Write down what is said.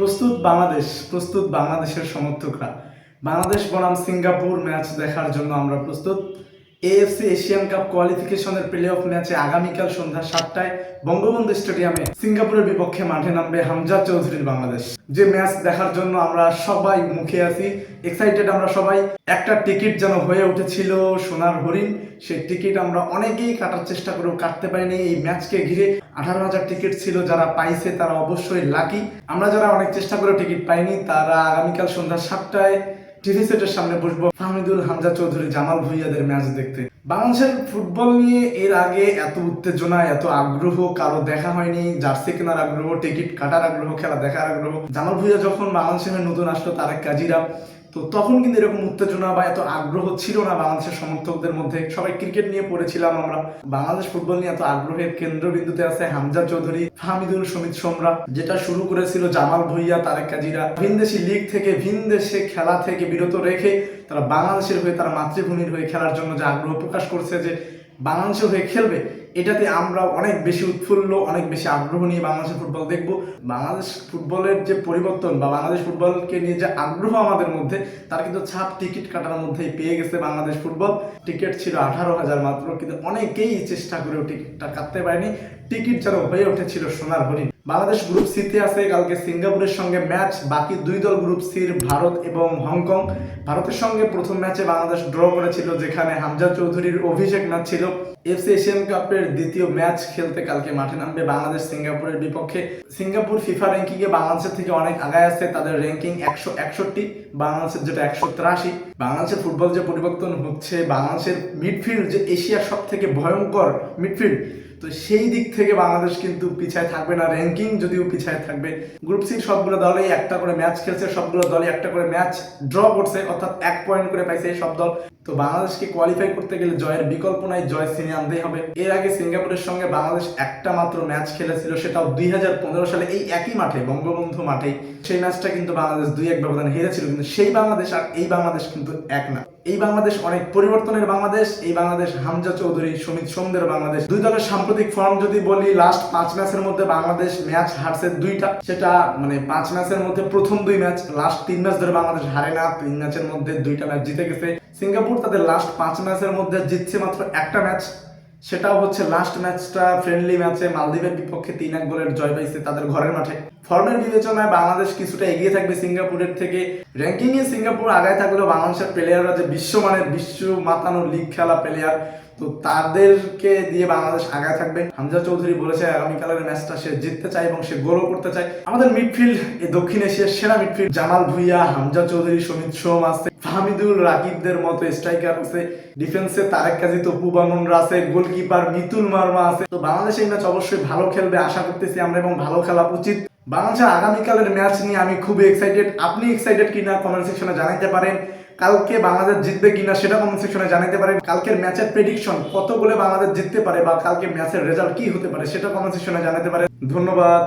প্রস্তুত বাংলাদেশ প্রস্তুত বাংলাদেশের সমর্থকরা। বাংলাদেশ বনাম সিঙ্গাপুর ম্যাচ দেখার জন্য আমরা প্রস্তুত। এএফসি এশিয়ান কাপ কোয়ালিফিকেশনের প্লে অফ ম্যাচে আগামীকাল সন্ধ্যা সাতটায় বঙ্গবন্ধু স্টেডিয়ামে সিঙ্গাপুরের বিপক্ষে মাঠে নামবে হামজা চৌধুরীর বাংলাদেশ। যে ম্যাচ দেখার জন্য আমরা সবাই মুখে আছি এক্সাইটেড আমরা সবাই। একটা টিকিট যেন হয়ে উঠেছিল সোনার হরিণ, সেই টিকিট আমরা অনেকেই কাটার চেষ্টা করেও কাটতে পারিনি। এই ম্যাচকে ঘিরে আঠারো হাজার টিকিট ছিল, যারা পাইছে তারা অবশ্যই লাকি আমরা যারা অনেক চেষ্টা করে টিকিট পাইনি, তারা আগামীকাল সন্ধ্যা সাতটায় টিভি সেটের সামনে বসবো। ফাহমিদুল হামজা চৌধুরী, জামাল ভুইয়াদের ম্যাচ দেখতে। বাংলাদেশের ফুটবল নিয়ে এর আগে এত উত্তেজনা, এত আগ্রহ, কারও দেখা হয়নি, জার্সি কেনার আগ্রহ টিকিট কাটার আগ্রহ, খেলা দেখার আগ্রহ। জামাল ভুইয়া যখন বাংলাদেশের নতুন আসলো, তারেক কাজিরা তো তখন কিন্তু এরকম উত্তেজনা বা এত আগ্রহ ছিল না বাংলাদেশের সমর্থকদের মধ্যে। সবাই ক্রিকেট নিয়ে পড়েছিলাম আমরা। বাংলাদেশ ফুটবল নিয়ে এত আগ্রহের কেন্দ্রবিন্দুতে আছে হামজা চৌধুরী, হামিদুল, সমিত সোমরা। যেটা শুরু করেছিল জামাল ভুইয়া, তারেক কাজিরা। ভিনদেশি লিগ থেকে ভিনদেশে খেলা থেকে বিরত রেখে তারা বাংলাদেশের হয়ে, তারা মাতৃভূমির হয়ে খেলার জন্য যে আগ্রহ প্রকাশ করছে যে বাংলাদেশের হয়ে খেলবে, এটাতে আমরা অনেক বেশি উৎফুল্ল, অনেক বেশি আগ্রহ নিয়ে বাংলাদেশের ফুটবল দেখব। বাংলাদেশ ফুটবলের যে পরিবর্তন বা বাংলাদেশ ফুটবলকে নিয়ে যে আগ্রহ আমাদের মধ্যে, তার কিন্তু ছাপ টিকিট কাটার মধ্যেই পেয়ে গেছে বাংলাদেশ ফুটবল। টিকিট ছিল আঠারো হাজার মাত্র, কিন্তু অনেকেই চেষ্টা করেও টিকিটটা কাটতে পারেনি। টিকিট যেন হয়ে উঠেছিল সোনার হরিণ। বাংলাদেশ গ্রুপ সিতে আছে, কালকে সিঙ্গাপুরের সঙ্গে ম্যাচ বাকি দুই দল গ্রুপ সির ভারত এবং হংকং। ভারতের সঙ্গে প্রথম ম্যাচে বাংলাদেশ ড্র করেছিল, যেখানে হামজা চৌধুরীর অভিষেক ম্যাচ ছিল এফসি এশিয়ান কাপের দ্বিতীয় ম্যাচ খেলতে কালকে মাঠে নামবে বাংলাদেশ সিঙ্গাপুরের বিপক্ষে। সিঙ্গাপুর ফিফা র্যাঙ্কিংয়ে বাংলাদেশের থেকে অনেক আগায় আছে, তাদের র্যাঙ্কিং একশো একষট্টি, বাংলাদেশের যেটা একশো তিরাশি। বাংলাদেশের ফুটবল যে পরিবর্তন হচ্ছে, বাংলাদেশের মিডফিল্ড যে এশিয়ার সব থেকে ভয়ঙ্কর মিডফিল্ড তো সেই দিক থেকে বাংলাদেশ কিন্তু পিছায় থাকবে না র্যাঙ্কিং যদিও পিছায় থাকবে। গ্রুপ সির সবগুলো দলেই একটা করে ম্যাচ খেলছে, সবগুলো দলই একটা করে ম্যাচ ড্র করছে, অর্থাৎ এক পয়েন্ট করে পাইছে সব দল। তো বাংলাদেশকে কোয়ালিফাই করতে গেলে জয়ের বিকল্প নাই, জয় সিনে আনতেই হবে। এর আগে সিঙ্গাপুরের সঙ্গে বাংলাদেশ একটা মাত্র ম্যাচ খেলেছিল, সেটাও দুই হাজার পনেরো সালে এই একই মাঠে, বঙ্গবন্ধু মাঠে সেই ম্যাচটা কিন্তু বাংলাদেশ দুই এক ব্যবধানে হেরেছিল, কিন্তু সেই বাংলাদেশ আর এই বাংলাদেশ কিন্তু এক না। এই বাংলাদেশ অনেক পরিবর্তনের বাংলাদেশ, এই বাংলাদেশ হামজা চৌধুরী, সুমিত সোমদের বাংলাদেশ। দুই দলের সাম্প্রতিক ফর্ম যদি বলি লাস্ট পাঁচ ম্যাচের মধ্যে বাংলাদেশ ম্যাচ হারছে দুইটা। সেটা মানে পাঁচ ম্যাচের মধ্যে প্রথম দুই ম্যাচ লাস্ট তিন ম্যাচ ধরে বাংলাদেশ হারে না, তিন ম্যাচের মধ্যে দুইটা ম্যাচ জিতে গেছে। সিঙ্গাপুর তাদের লাস্ট পাঁচ ম্যাচের মধ্যে জিতছে মাত্র একটা ম্যাচ সেটাও হচ্ছে লাস্ট ম্যাচটা ফ্রেন্ডলি ম্যাচে মালদ্বীপের বিপক্ষে তিন এক গোলের জয় পাইছে তাদের ঘরের মাঠে। ফর্মের বিবেচনায় বাংলাদেশ কিছুটা এগিয়ে থাকবে সিঙ্গাপুরের থেকে। র্যাঙ্কিং এ সিঙ্গাপুর আগায় থাকলেও বাংলাদেশের প্লেয়াররা যে বিশ্বমানের বিশ্ব মাতানো লিগ খেলা প্লেয়ার তো তাদেরকে দিয়ে বাংলাদেশ আগায় থাকবে। হামজা চৌধুরী বলেছে, আগামীকালের ম্যাচটা সে জিততে চায় এবং সে গোলও করতে চায়। আমাদের মিডফিল্ড এই দক্ষিণ এশিয়ার সেরা মিডফিল্ড জামাল ভুইয়া, হামজা চৌধুরী সমিত সোম আছে ফাহমিদুল রাকিবদের মতো স্ট্রাইকার আছে ডিফেন্সে তারেক কাজী, তপু বামনরা আছে গোলকিপার মিতুল মার্মা আছে। তো বাংলাদেশ এই ম্যাচ অবশ্যই ভালো খেলবে, আশা করতেছি আমরা, এবং ভালো খেলা উচিত। বাংলাদেশের আগামীকালের ম্যাচ নিয়ে আমি খুবই এক্সাইটেড আপনি এক্সাইটেড কিনা কমেন্ট সেকশনে জানাইতে পারেন। কালকে বাংলাদেশ জিতবে কিনা সেটা কমেন্ট সেকশনে জানাতে পারেন। কালকের ম্যাচের প্রেডিকশন কত বলে বাংলাদেশ জিততে পারে বা কালকে ম্যাচের রেজাল্ট কি হতে পারে সেটা কমেন্ট সেকশনে জানাতে পারেন। ধন্যবাদ।